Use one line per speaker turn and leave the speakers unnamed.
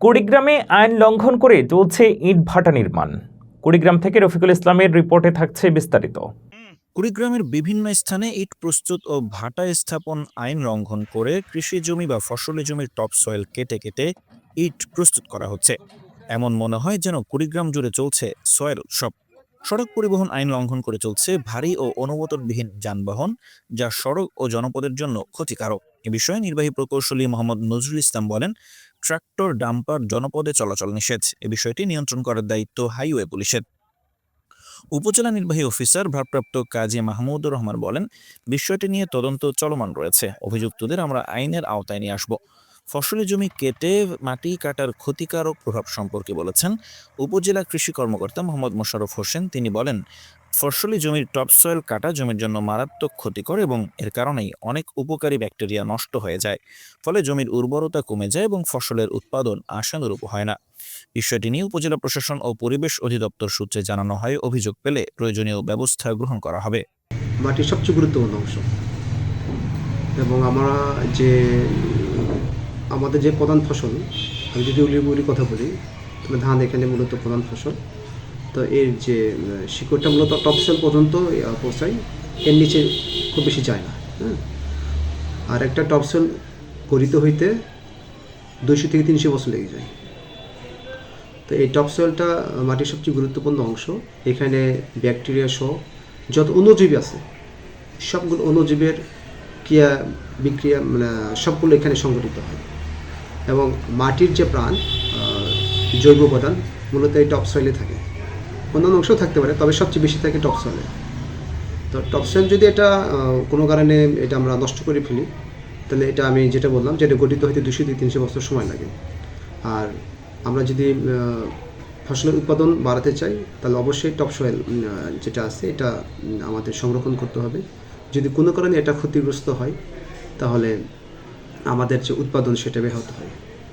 কুড়িগ্রামে আইন লঙ্ঘন করে চলছে ইট ভাটা নির্মাণ। কুড়িগ্রাম থেকে রফিকুল ইসলামের রিপোর্টে থাকছে বিস্তারিত।
কুড়িগ্রামের বিভিন্ন স্থানে ইট প্রস্তুত ও ভাটা স্থাপন আইন লঙ্ঘন করে কৃষি জমি বা ফসলের জমির টপ সয়েল কেটে কেটে ইট প্রস্তুত করা হচ্ছে। এমন মনে হয় যেন কুড়িগ্রাম জুড়ে চলছে সয়েল উৎসব। সড়ক পরিবহন আইন লঙ্ঘন করে চলছে ভারী ও অনুমোদনবিহীন যানবাহন, যা সড়ক ও জনপদের জন্য ক্ষতিকারক। এ বিষয়ে নির্বাহী প্রকৌশলী মোহাম্মদ নজরুল ইসলাম বলেন, ট্রাক্টর, ডাম্পার জনপদে চলাচল নিষেধ। এ বিষয়টি নিয়ন্ত্রণ করার দায়িত্ব হাইওয়ে পুলিশের। উপজেলা নির্বাহী অফিসার ভারপ্রাপ্ত কাজী মাহমুদুর রহমান বলেন, বিষয়টি নিয়ে তদন্ত চলমান রয়েছে। অভিযুক্তদের আমরা আইনের আওতায় নিয়ে আসব। ফসলি জমি কেটে মাটি কাটার ক্ষতিকারক প্রভাব সম্পর্কে বলেছেন উপজেলা কৃষি কর্মকর্তা মোহাম্মদ মোশাররফ হোসেন। তিনি বলেন, ফসলি জমির টপসয়েল কাটা জমির জন্য মারাত্মক ক্ষতিকর এবং এর কারণেই অনেক উপকারী ব্যাকটেরিয়া নষ্ট হয়ে যায়। ফলে জমির উর্বরতা কমে যায় এবং ফসলের উৎপাদন আশানুরূপ হয় না। বিষয়টি নিয়ে উপজেলা প্রশাসন ও পরিবেশ অধিদপ্তর সূত্রে জানানো হয়, অভিযোগ পেলে প্রয়োজনীয় ব্যবস্থা গ্রহণ করা হবে।
মাটির সবচেয়ে গুরুত্বপূর্ণ অংশ। এবং আমরা যে আমাদের যে প্রধান ফসল, আমি যদি উলিগুলির কথা বলি তবে ধান এখানে মূলত প্রধান ফসল। তো এর যে শিকড়টা মূলত টপসেল পর্যন্ত পৌঁছায় এর নিচে খুব বেশি যায় না হ্যাঁ। আর একটা টপসেল গঠিত হইতে দুইশো থেকে তিনশো বছর লেগে যায়। তো এই টপসয়েলটা মাটির সবচেয়ে গুরুত্বপূর্ণ অংশ। এখানে ব্যাকটেরিয়া সহ যত অণুজীবী আছে, সবগুলো অণুজীবের ক্রিয়া বিক্রিয়া মানে সবগুলো এখানে সংগঠিত হয়। এবং মাটির যে প্রাণ জৈব উপাদান, মূলত এই টপসয়েলে থাকে। অন্যান্য অংশও থাকতে পারে, তবে সবচেয়ে বেশি থাকে টপসয়েলে। তো টপসয়েল যদি এটা কোনো কারণে এটা আমরা নষ্ট করে ফেলি, তাহলে এটা আমি যেটা বললাম যেটা গঠিত হইতে দুশো থেকে তিনশো বছর সময় লাগে। আর আমরা যদি ফসলের উৎপাদন বাড়াতে চাই, তাহলে অবশ্যই টপ সয়েল যেটা আছে, এটা আমাদের সংরক্ষণ করতে হবে। যদি কোনো কারণে এটা ক্ষতিগ্রস্ত হয়, তাহলে আমাদের যে উৎপাদন, সেটা ব্যাহত হয়।